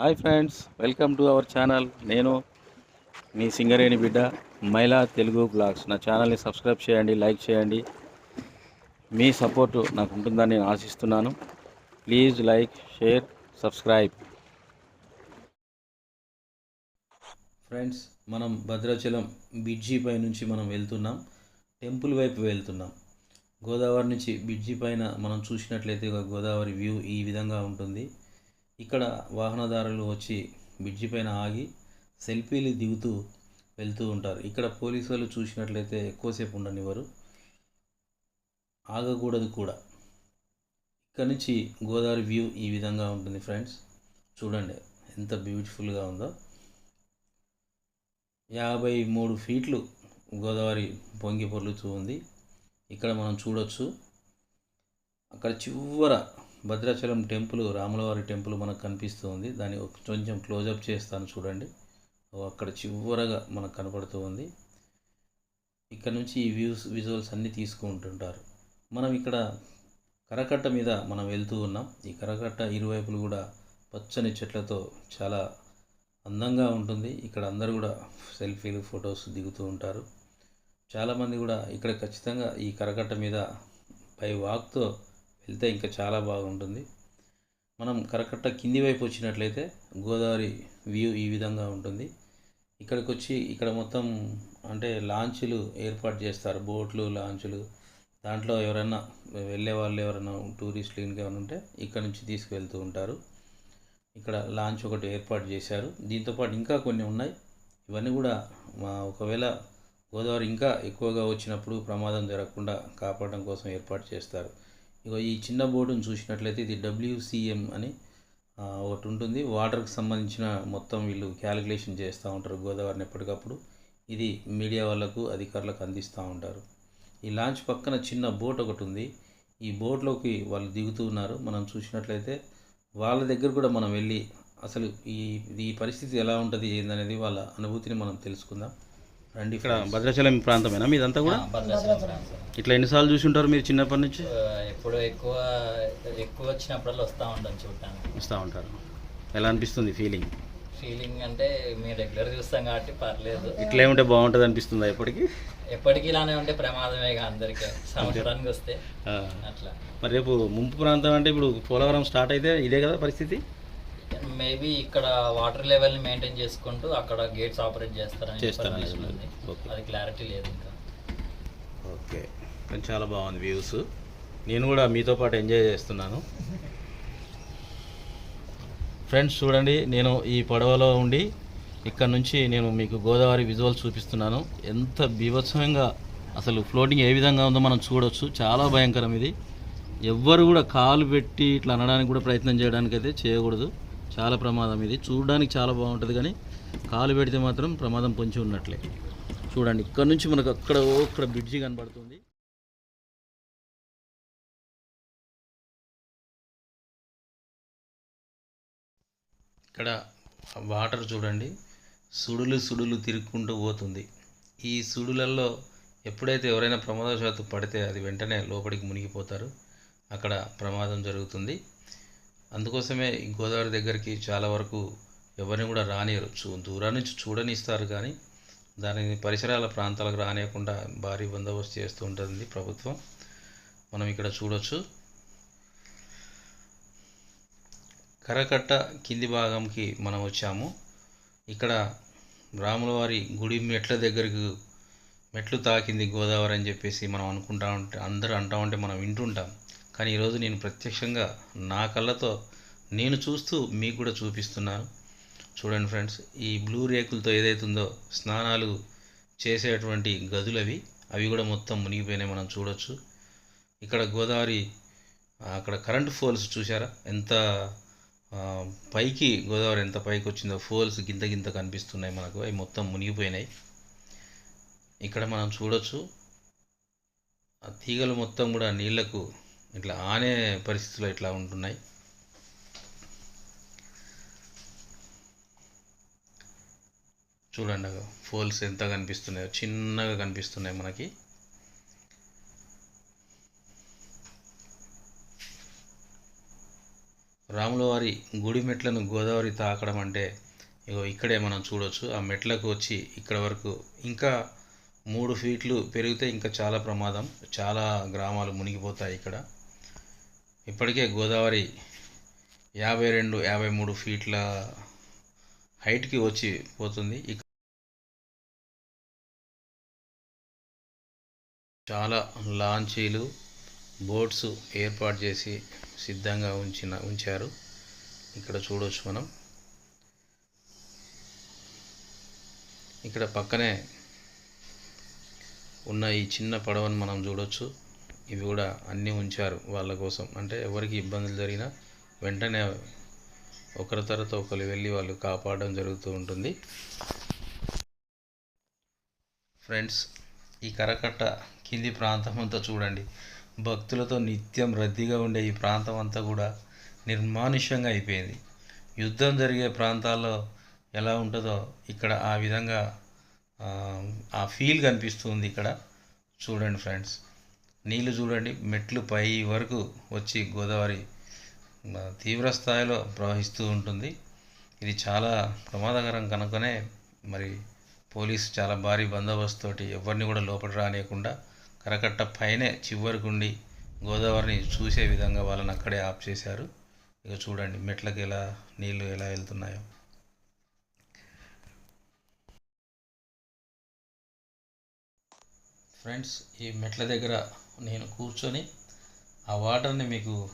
Hi friends welcome to our channel. నేను మీ సింగరేణి బిడ్డ మైలా తెలుగు బ్లాగ్స్. నా ఛానల్ని సబ్స్క్రైబ్ చేయండి లైక్ చేయండి. మీ సపోర్టు నాకు ఉంటుందని నేను ఆశిస్తున్నాను. Please like share subscribe. Friends మనం భద్రాచలం బిడ్జి పై నుంచి మనం వెళ్తున్నాం. టెంపుల్ వైపు వెళ్తున్నాం. గోదావరి నుంచి బిడ్జి పైన మనం చూసినట్లయితే ఒక గోదావరి వ్యూ ఈ విధంగా ఉంటుంది. ఇక్కడ వాహనదారులు వచ్చి బ్రిడ్జి పైన ఆగి సెల్ఫీలు దిగుతూ వెళ్తూ ఉంటారు. ఇక్కడ పోలీసు వాళ్ళు చూసినట్లయితే ఎక్కువసేపు ఉండనివ్వరు. ఆగకూడదు కూడా. ఇక్కడ నుంచి గోదావరి వ్యూ ఈ విధంగా ఉంటుంది ఫ్రెండ్స్. చూడండి ఎంత బ్యూటిఫుల్గా ఉందో. యాభై మూడు ఫీట్లు గోదావరి పొంగి పొర్లుతూ ఉంది. ఇక్కడ మనం చూడొచ్చు. అక్కడ చివర భద్రాచలం టెంపుల్ రాములవారి టెంపుల్ మనకు కనిపిస్తూ ఉంది దాన్ని కొంచెం క్లోజప్ చేస్తాను చూడండి. అక్కడ చివరగా మనకు కనపడుతూ ఉంది ఇక్కడ నుంచి ఈ వ్యూస్ విజువల్స్ అన్నీ తీసుకుంటుంటారు. మనం ఇక్కడ కరకట్ట మీద మనం వెళ్తూ ఉన్నాం. ఈ కరకట్ట ఇరువైపులు కూడా పచ్చని చెట్లతో చాలా అందంగా ఉంటుంది. ఇక్కడ అందరూ కూడా సెల్ఫీలు ఫొటోస్ దిగుతూ ఉంటారు. చాలామంది కూడా ఇక్కడ ఖచ్చితంగా ఈ కరకట్ట మీద పై వాక్తో వెళ్తే ఇంకా చాలా బాగుంటుంది. మనం కరకట్ట కింది వైపు వచ్చినట్లయితే గోదావరి వ్యూ ఈ విధంగా ఉంటుంది. ఇక్కడికి వచ్చి ఇక్కడ మొత్తం అంటే లాంచ్లు ఏర్పాటు చేస్తారు. బోట్లు లాంచ్లు. దాంట్లో ఎవరైనా వెళ్ళే వాళ్ళు ఎవరైనా టూరిస్టులు ఇంకా ఏమైనా ఉంటే ఇక్కడ నుంచి తీసుకువెళ్తూ ఉంటారు. ఇక్కడ లాంచ్ ఒకటి ఏర్పాటు చేశారు. దీంతోపాటు ఇంకా కొన్ని ఉన్నాయి. ఇవన్నీ కూడా మా ఒకవేళ గోదావరి ఇంకా ఎక్కువగా వచ్చినప్పుడు ప్రమాదం జరగకుండా కాపాడడం కోసం ఏర్పాటు చేస్తారు. ఇగో ఈ చిన్న బోర్డును చూసినట్లయితే ఇది డబ్ల్యూసిఎం అని ఒకటి ఉంటుంది. వాటర్కి సంబంధించిన మొత్తం వీళ్ళు క్యాలిక్యులేషన్ చేస్తూ ఉంటారు గోదావరిని ఎప్పటికప్పుడు. ఇది మీడియా వాళ్ళకు అధికారులకు అందిస్తూ ఉంటారు. ఈ లాంచ్ పక్కన చిన్న బోట్ ఒకటి ఉంది. ఈ బోట్లోకి వాళ్ళు దిగుతూ ఉన్నారు. మనం చూసినట్లయితే వాళ్ళ దగ్గర కూడా మనం వెళ్ళి అసలు ఈ ఈ పరిస్థితి ఎలా ఉంటుంది ఏందనేది వాళ్ళ అనుభూతిని మనం తెలుసుకుందాం. రండి ఇక్కడ భద్రాచలం ప్రాంతమేనా మీదంతా కూడా? భద్రాచలం ప్రాంతం. ఇట్లా ఎన్నిసార్లు చూసి ఉంటారు మీరు చిన్నప్పటి నుంచి? ఎప్పుడు ఎక్కువ ఎక్కువ వచ్చినప్పుడల్లా వస్తూ ఉంటాం చూడటానికి. వస్తూ ఉంటారు. ఎలా అనిపిస్తుంది ఫీలింగ్ ఫీలింగ్ అంటే మేము రెగ్యులర్ చూస్తాం కాబట్టి పర్లేదు. ఇట్లే ఉంటే బాగుంటుంది అనిపిస్తుందా ఎప్పటికీ? ఎప్పటికీ ఇలానే ఉంటే ప్రమాదమేగా అందరికీ. సంవత్సరానికి వస్తే. అట్లా. మరి రేపు ముంపు ప్రాంతం అంటే ఇప్పుడు పోలవరం స్టార్ట్ అయితే ఇదే కదా పరిస్థితి? మేబీ ఇక్కడ వాటర్ లెవెల్ని మెయింటైన్ చేసుకుంటూ అక్కడ గేట్స్ ఆపరేట్ చేస్తారని చేస్తారని. అది క్లారిటీ లేదు ఇంకా. ఓకే. కానీ చాలా బాగుంది వ్యూస్ నేను కూడా మీతో పాటు ఎంజాయ్ చేస్తున్నాను. ఫ్రెండ్స్ చూడండి నేను ఈ పడవలో ఉండి ఇక్కడ నుంచి నేను మీకు గోదావరి విజువల్ చూపిస్తున్నాను. ఎంత బీభత్సంగా అసలు ఫ్లోటింగ్ ఏ విధంగా ఉందో మనం చూడొచ్చు. చాలా భయంకరం ఇది. ఎవ్వరు కూడా కాలు పెట్టి ఇట్లా అనడానికి కూడా ప్రయత్నం చేయడానికి అయితే చేయకూడదు. చాలా ప్రమాదం ఇది. చూడడానికి చాలా బాగుంటుంది కానీ కాలు పెడితే మాత్రం ప్రమాదం పొంచి ఉన్నట్లే. చూడండి ఇక్కడ నుంచి మనకు అక్కడ అక్కడ బ్రిడ్జి కనబడుతుంది. ఇక్కడ వాటర్ చూడండి సుడులు సుడులు తిరుక్కుంటూ పోతుంది. ఈ సుడులలో ఎప్పుడైతే ఎవరైనా ప్రమాదవశాత్తు పడితే అది వెంటనే లోపలికి మునిగిపోతారు. అక్కడ ప్రమాదం జరుగుతుంది. అందుకోసమే ఈ గోదావరి దగ్గరికి చాలా వరకు ఎవరిని కూడా రానియరు. చూ దూరం నుంచి చూడనిస్తారు కానీ దానిని పరిసరాల ప్రాంతాలకు రానియకుండా భారీ బందోబస్తు చేస్తూ ఉంటుంది ప్రభుత్వం. మనం ఇక్కడ చూడొచ్చు. కరకట్ట కింది భాగంకి మనం వచ్చాము. ఇక్కడ రాములవారి గుడి మెట్ల దగ్గరకు మెట్లు తాకింది గోదావరి అని చెప్పేసి మనం అనుకుంటా ఉంటే అందరూ అంటా ఉంటే మనం వింటుంటాం. కానీ ఈరోజు నేను ప్రత్యక్షంగా నా కళ్ళతో నేను చూస్తూ మీకు కూడా చూపిస్తున్నాను. చూడండి ఫ్రెండ్స్ ఈ బ్లూ రేకులతో ఏదైతుందో స్నానాలు చేసేటువంటి గదులు అవి అవి కూడా మొత్తం మునిగిపోయినాయి మనం చూడొచ్చు. ఇక్కడ గోదావరి అక్కడ కరెంట్ ఫోల్స్ చూసారా ఎంత పైకి గోదావరి ఎంత పైకి వచ్చిందో ఫోల్స్ గింత గింత కనిపిస్తున్నాయి మనకు. అవి మొత్తం మునిగిపోయినాయి. ఇక్కడ మనం చూడొచ్చు ఆ తీగలు మొత్తం కూడా నీళ్ళకు ఇట్లా ఆనే పరిస్థితులు ఇట్లా ఉంటున్నాయి. చూడండి ఫోల్స్ ఎంత కనిపిస్తున్నాయో చిన్నగా కనిపిస్తున్నాయి మనకి. రాములవారి గుడి మెట్లను గోదావరి తాకడం అంటే ఇగో ఇక్కడే మనం చూడవచ్చు ఆ మెట్లకు వచ్చి ఇక్కడ వరకు ఇంకా మూడు ఫీట్లు పెరిగితే ఇంకా చాలా ప్రమాదం. చాలా గ్రామాలు మునిగిపోతాయి ఇక్కడ. ఇప్పటికే గోదావరి యాభై రెండు యాభై మూడు ఫీట్ల హైట్కి వచ్చి పోతుంది. ఇక చాలా లాంచీలు బోట్స్ ఏర్పాటు చేసి సిద్ధంగా ఉంచిన ఉంచారు. ఇక్కడ చూడవచ్చు మనం. ఇక్కడ పక్కనే ఉన్న ఈ చిన్న పడవను మనం చూడొచ్చు. ఇవి కూడా అన్నీ ఉంచారు వాళ్ళ కోసం. అంటే ఎవరికి ఇబ్బందులు జరిగినా వెంటనే ఒకరి తర్వాత ఒకరు వెళ్ళి వాళ్ళు కాపాడడం జరుగుతూ ఉంటుంది. ఫ్రెండ్స్ ఈ కరకట్ట కింది ప్రాంతం అంతా చూడండి. భక్తులతో నిత్యం రద్దీగా ఉండే ఈ ప్రాంతం అంతా కూడా నిర్మానుష్యంగా అయిపోయింది. యుద్ధం జరిగే ప్రాంతాల్లో ఎలా ఉంటుందో ఇక్కడ ఆ విధంగా ఆ, ఫీల్ కనిపిస్తుంది ఇక్కడ. చూడండి ఫ్రెండ్స్ నీళ్ళు చూడండి మెట్లు పై వరకు వచ్చి గోదావరి తీవ్ర స్థాయిలో ప్రవహిస్తూ ఉంటుంది. ఇది చాలా ప్రమాదకరం కనుకనే మరి పోలీసు చాలా భారీ బందోబస్తు తోటి ఎవరిని కూడా లోపల రానియకుండా కరకట్ట పైనే చివరికుండి గోదావరిని చూసే విధంగా వాళ్ళని అక్కడే ఆఫ్ చేశారు. ఇక చూడండి మెట్లకి ఎలా నీళ్ళు ఎలా వెళ్తున్నాయో. ఫ్రెండ్స్ ఈ మెట్ల దగ్గర నేను కూర్చొని ఆ వాటర్ని మీకు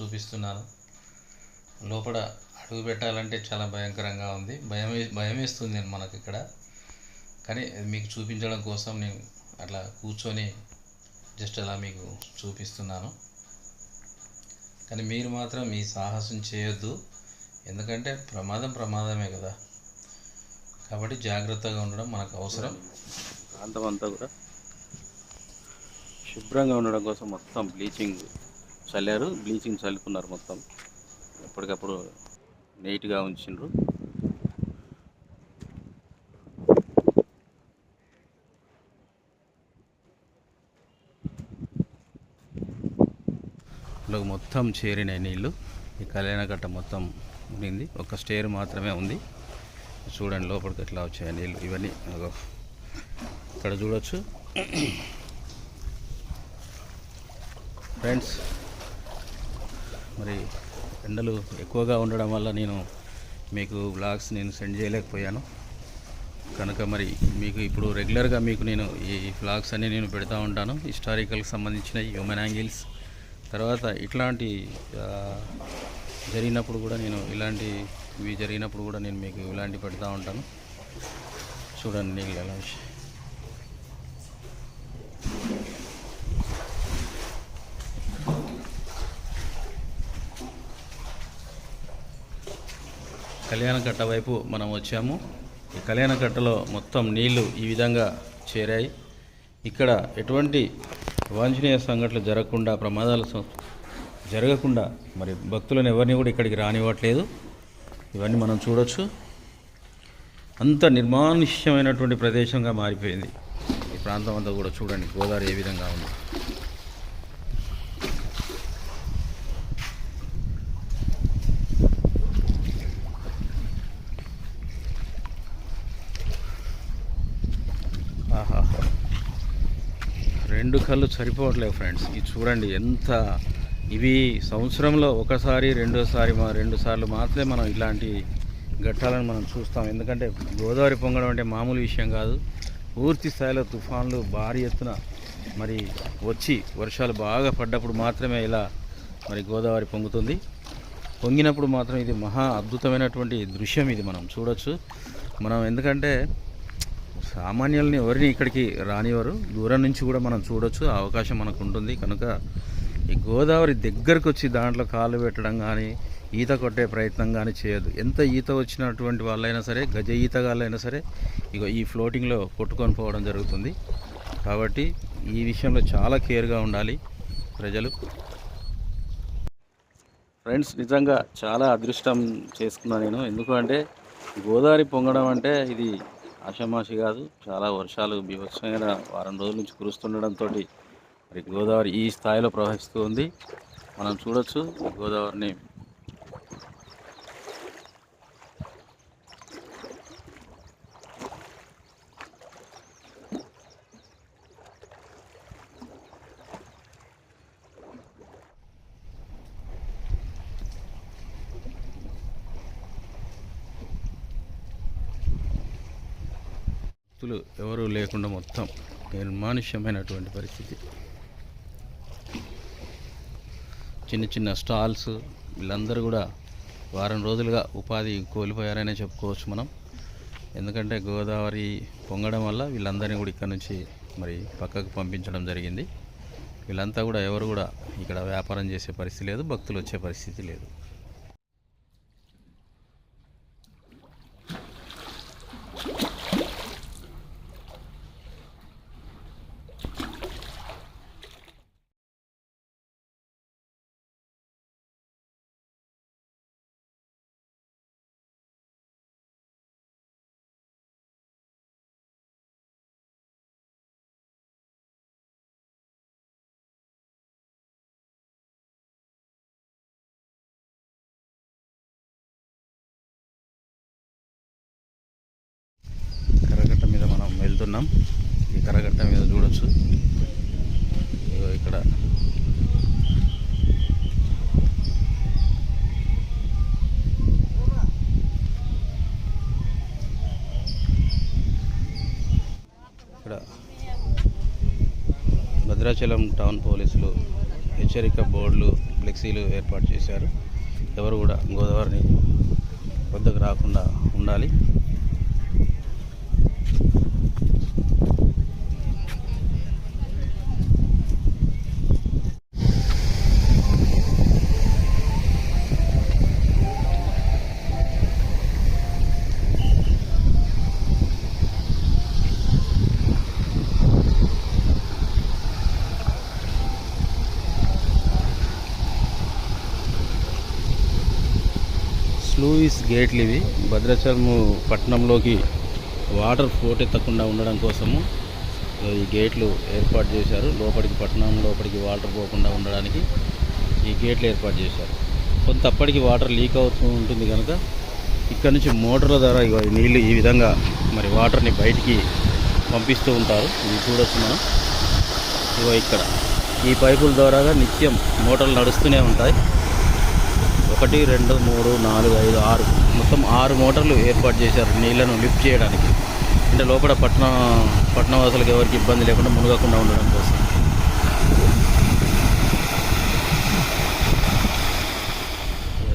చూపిస్తున్నాను. లోపల అడుగు పెట్టాలంటే చాలా భయంకరంగా ఉంది. భయం భయమేస్తుంది భయం వేస్తుంది నేను మనకి ఇక్కడ. కానీ మీకు చూపించడం కోసం నేను అట్లా కూర్చొని జస్ట్ అలా మీకు చూపిస్తున్నాను. కానీ మీరు మాత్రం ఈ సాహసం చేయొద్దు. ఎందుకంటే ప్రమాదం ప్రమాదమే కదా. కాబట్టి జాగ్రత్తగా ఉండడం మనకు అవసరం. ప్రాంతం అంతా కూడా శుభ్రంగా ఉండడం కోసం మొత్తం బ్లీచింగ్ చల్లారు. బ్లీచింగ్ చల్లుకున్నారు మొత్తం. ఎప్పటికప్పుడు నీట్గా ఉంచిండ్రు. ఇందులో మొత్తం చేరినాయి నీళ్ళు ఈ కళ్యాణకట్ట మొత్తం ఉండింది. ఒక స్టేర్ మాత్రమే ఉంది. చూడండి లోపలికి ఎట్లా వచ్చాయి నీళ్ళు ఇవన్నీ ఇక్కడ చూడొచ్చు. ఫ్రెండ్స్ మరి ఎండలు ఎక్కువగా ఉండడం వల్ల నేను మీకు బ్లాగ్స్ నేను సెండ్ చేయలేకపోయాను. కనుక మరి మీకు ఇప్పుడు రెగ్యులర్గా మీకు నేను ఈ ఫ్లాగ్స్ అన్నీ నేను పెడతా ఉంటాను. హిస్టారికల్కి సంబంధించిన హ్యూమన్ యాంగిల్స్. తర్వాత ఇట్లాంటి జరిగినప్పుడు కూడా నేను ఇలాంటి ఇవి జరిగినప్పుడు కూడా నేను మీకు ఇలాంటి పెడతా ఉంటాను. చూడండి నీళ్ళు ఎలా విషయం కళ్యాణకట్ట వైపు మనం వచ్చాము. ఈ కళ్యాణకట్టలో మొత్తం నీళ్ళు ఈ విధంగా చేరాయి. ఇక్కడ ఎటువంటి వాంఛనీయ సంఘటనలు జరగకుండా ప్రమాదాలు జరగకుండా మరి భక్తులను ఎవరిని కూడా ఇక్కడికి రానివ్వట్లేదు. ఇవన్నీ మనం చూడొచ్చు. అంత నిర్మానుష్యమైనటువంటి ప్రదేశంగా మారిపోయింది. ఈ ప్రాంతం అంతా కూడా చూడండి గోదావరి ఏ విధంగా ఉంది. రెండు కళ్ళు సరిపోవట్లేదు ఫ్రెండ్స్. ఇది చూడండి ఎంత ఇవి సంవత్సరంలో ఒకసారి రెండోసారి మా రెండు సార్లు మాత్రమే మనం ఇలాంటి ఘట్టాలను మనం చూస్తాం. ఎందుకంటే గోదావరి పొంగడం అంటే మామూలు విషయం కాదు. పూర్తి స్థాయిలో తుఫాన్లు భారీ ఎత్తున మరి వచ్చి వర్షాలు బాగా పడ్డప్పుడు మాత్రమే ఇలా మరి గోదావరి పొంగుతుంది. పొంగినప్పుడు మాత్రం ఇది మహా అద్భుతమైనటువంటి దృశ్యం ఇది మనం చూడొచ్చు. మనం ఎందుకంటే సామాన్యుల్ని ఎవరిని ఇక్కడికి రానివ్వరు. దూరం నుంచి కూడా మనం చూడొచ్చు. ఆ అవకాశం మనకు ఉంటుంది కనుక ఈ గోదావరి దగ్గరకు వచ్చి దాంట్లో కాళ్ళు పెట్టడం కానీ ఈత కొట్టే ప్రయత్నం కానీ చేయదు ఎంత ఈత వచ్చినటువంటి వాళ్ళైనా సరే గజ ఈతగాళ్ళైనా సరే ఇగో ఈ ఫ్లోటింగ్లో కొట్టుకొని పోవడం జరుగుతుంది. కాబట్టి ఈ విషయంలో చాలా కేర్గా ఉండాలి ప్రజలు. ఫ్రెండ్స్ నిజంగా చాలా అదృష్టం చేసుకున్నాను నేను. ఎందుకంటే గోదావరి పొంగడం అంటే ఇది ఆషామాషి కాదు చాలా వర్షాలు బీభత్సమైన వారం రోజుల నుంచి కురుస్తుండడంతో మరి గోదావరి ఈ స్థాయిలో ప్రవహిస్తూ ఉంది. మనం చూడొచ్చు గోదావరిని వ్యక్తులు ఎవరు లేకుండా మొత్తం నిర్మానుష్యమైనటువంటి పరిస్థితి. చిన్న చిన్న స్టాల్స్ వీళ్ళందరూ కూడా వారం రోజులుగా ఉపాధి కోల్పోయారనే చెప్పుకోవచ్చు మనం. ఎందుకంటే గోదావరి పొంగడం వల్ల వీళ్ళందరినీ కూడా ఇక్కడ నుంచి మరి పక్కకు పంపించడం జరిగింది. వీళ్ళంతా కూడా ఎవరు కూడా ఇక్కడ వ్యాపారం చేసే పరిస్థితి లేదు భక్తులు వచ్చే పరిస్థితి లేదు కరగట్ట మీద మనం వెళ్తున్నాం ఈ కరగట్ట మీద చూడొచ్చు. ఇక్కడ. ఇక్కడ భద్రాచలం టౌన్ పోలీసులు హెచ్చరిక బోర్డులు ఫ్లెక్సీలు ఏర్పాటు చేశారు. ఎవరు కూడా గోదావరిని వద్దకు రాకుండా ఉండాలి. స్లూయిస్ గేట్లు ఇవి. భద్రాచలము పట్టణంలోకి వాటర్ పోటెత్తకుండా ఉండడం కోసము ఈ గేట్లు ఏర్పాటు చేశారు. లోపలికి పట్టణం లోపలికి వాటర్ పోకుండా ఉండడానికి ఈ గేట్లు ఏర్పాటు చేశారు. కొంత అప్పటికి వాటర్ లీక్ అవుతూ ఉంటుంది కనుక ఇక్కడ నుంచి మోటార్ల ద్వారా ఇగో నీళ్ళు ఈ విధంగా మరి వాటర్ని బయటికి పంపిస్తూ ఉంటారు. ఇది చూడొచ్చు మనం. ఇగో ఇక్కడ ఈ పైపుల ద్వారా నిత్యం మోటార్లు నడుస్తూనే ఉంటాయి. ఒకటి రెండు మూడు నాలుగు ఐదు ఆరు. మొత్తం ఆరు మోటార్లు ఏర్పాటు చేశారు నీళ్ళను లిఫ్ట్ చేయడానికి. అంటే లోపల పట్టణ పట్టణవాసులకు ఎవరికి ఇబ్బంది లేకుండా మునగకుండా ఉండడం కోసం.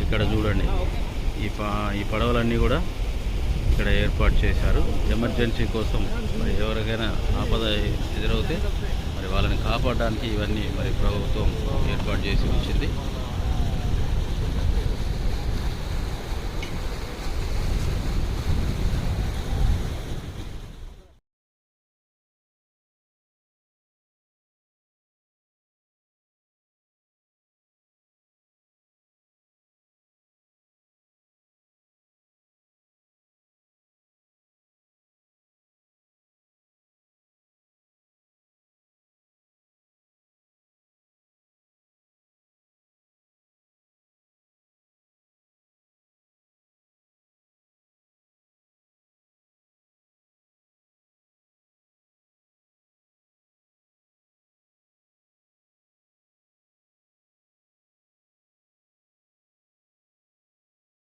ఇక్కడ చూడండి. ఈ ప ఈ పడవలన్నీ కూడా ఇక్కడ ఏర్పాటు చేశారు. ఎమర్జెన్సీ కోసం మరి ఎవరికైనా ఆపద ఎదురవుతే మరి వాళ్ళని కాపాడడానికి ఇవన్నీ మరి ప్రభుత్వం ఏర్పాటు చేసి ఉంచింది.